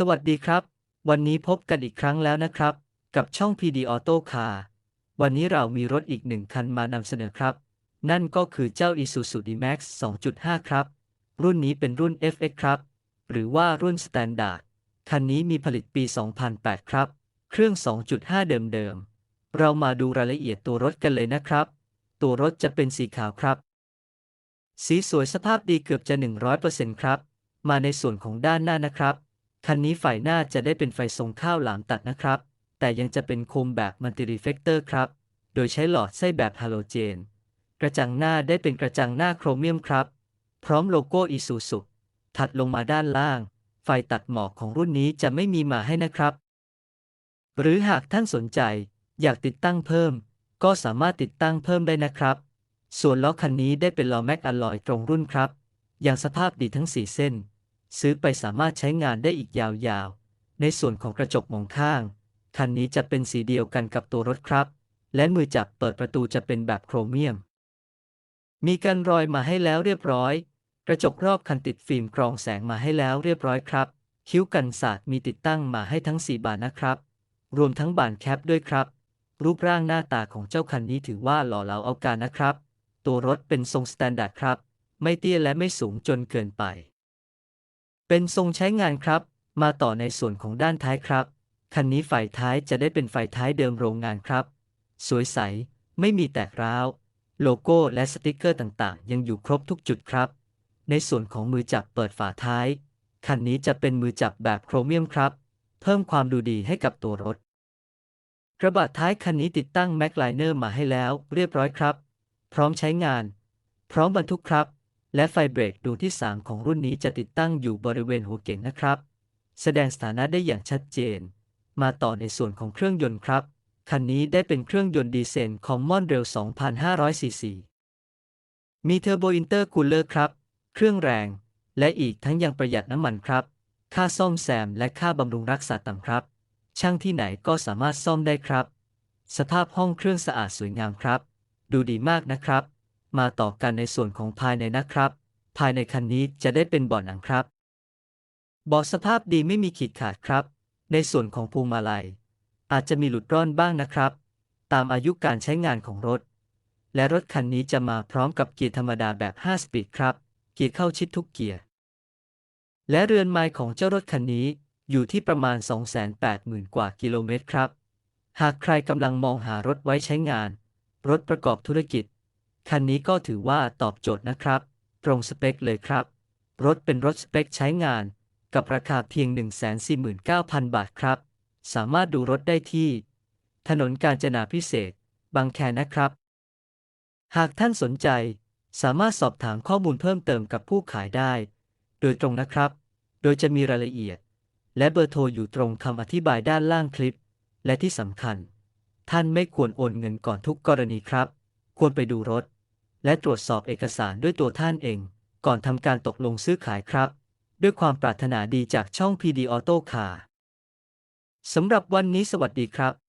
สวัสดีครับ วันนี้พบกันอีกครั้งแล้วนะครับ กับช่อง PD Auto Car วันนี้เรามีรถอีกหนึ่งคันมานำเสนอครับ นั่นก็คือเจ้า Isuzu D-Max 2.5 ครับ รุ่นนี้เป็นรุ่น FX ครับ หรือว่ารุ่น Standard คันนี้มีผลิตปี 2008 ครับ เครื่อง 2.5 เดิมๆ เรามาดูรายละเอียดตัวรถกันเลยนะครับ ตัวรถจะเป็นสีขาวครับ สีสวยสภาพดีเกือบจะ 100%ครับ มาในส่วนของด้านหน้านะครับ คันนี้ไฟหน้าจะได้เป็นไฟทรงข้าวหลามตัดนะครับ แต่ยังจะเป็นโคมแบบมัลติรีเฟกเตอร์ครับ โดยใช้หลอดไส้แบบฮาโลเจน กระจังหน้าได้เป็นกระจังหน้าโครเมียมครับ พร้อมโลโก้อิซูซุถัดลงมาด้านล่าง ไฟตัดหมอกของรุ่นนี้จะไม่มีมาให้นะครับ หรือหากท่านสนใจ อยากติดตั้งเพิ่ม ก็สามารถติดตั้งเพิ่มได้นะครับ ส่วนล้อคันนี้ได้เป็นล้อแม็กอะลอยตรงรุ่นครับ อย่างสภาพดีทั้ง 4 เส้น ซื้อไปสามารถใช้งานได้อีกยาวๆ ในส่วนของกระจกมองข้าง คันนี้จะเป็นสีเดียวกันกับตัวรถครับ และมือจับเปิดประตูจะเป็นแบบโครเมียม มีกันรอยมาให้แล้วเรียบร้อย กระจกรอบคันติดฟิล์มกรองแสงมาให้แล้วเรียบร้อยครับ คิ้วกันศาสตร์มีติดตั้งมาให้ทั้ง 4 บานนะครับ รวมทั้งบานแคปด้วยครับ รูปร่างหน้าตาของเจ้าคันนี้ถือว่าหล่อเหลาเอาการนะครับ ตัวรถเป็นทรงสแตนดาร์ดครับ ไม่เตี้ยและไม่สูงจนเกินไป เป็นทรงใช้งานครับ มาต่อในส่วนของด้านท้ายครับ คันนี้ไฟท้ายจะได้เป็นไฟท้ายเดิมโรงงานครับ สวยใส ไม่มีแตกร้าว โลโก้และสติกเกอร์ต่างๆ ยังอยู่ครบทุกจุดครับ ในส่วนของมือจับเปิดฝาท้าย คันนี้จะเป็นมือจับแบบโครเมียมครับ เพิ่มความดูดีให้กับตัวรถ กระบะท้ายคันนี้ติดตั้งแม็กไลเนอร์มาให้แล้ว เรียบร้อยครับ พร้อมใช้งาน พร้อมบรรทุกครับ และไฟเบรกดวงที่ 3 ของรุ่นนี้จะติดตั้งอยู่บริเวณหัวเก๋งนะครับ แสดงสถานะได้อย่างชัดเจน มาต่อในส่วนของเครื่องยนต์ครับ คันนี้ได้เป็นเครื่องยนต์ดีเซลคอมมอนเรล2,500ซีซีมีเทอร์โบอินเตอร์คูลเลอร์ครับ เครื่องแรง และอีกทั้งยังประหยัดน้ำมันครับ ค่าซ่อมแซมและค่าบำรุงรักษาต่ำครับ ช่างที่ไหนก็สามารถซ่อมได้ครับ สภาพห้องเครื่องสะอาดสวยงามครับ ดูดีมากนะครับ มาต่อกันในส่วนของภายในนะครับ ภายในคันนี้จะได้เป็นเบาะหนังครับเบาะสภาพดีไม่มีขีดขาดครับ ในส่วนของพวงมาลัย อาจจะมีหลุดร่อนบ้างนะครับ ตามอายุการใช้งานของรถ และรถคันนี้จะมาพร้อมกับเกียร์ธรรมดาแบบ 5 สปีดครับ เกียร์เข้าชิดทุกเกียร์ และเรือนไมล์ของเจ้ารถคันนี้อยู่ที่ประมาณ 280,000 กว่ากิโลเมตรครับ หากใครกำลังมองหารถไว้ใช้งาน รถประกอบธุรกิจ คันนี้ก็ถือว่าตอบโจทย์นะครับ ตรงสเปคเลยครับ รถเป็นรถสเปคใช้งาน กับราคาเพียง 149,000 บาทครับ สามารถดูรถได้ที่ ถนนกาญจนาพิเศษ บางแคนะครับ หากท่านสนใจ สามารถสอบถามข้อมูลเพิ่มเติมกับผู้ขายได้ โดยตรงนะครับ โดยจะมีรายละเอียด และเบอร์โทรอยู่ตรงคำอธิบายด้านล่างคลิป และที่สำคัญ ท่านไม่ควรโอนเงินก่อนทุกกรณีครับ ควรไปดูรถ และตรวจสอบเอกสารด้วยตัวท่านเอง ก่อนทำการตกลงซื้อขายครับ ด้วยความปรารถนาดีจากช่อง PD Auto Car สำหรับวันนี้สวัสดีครับ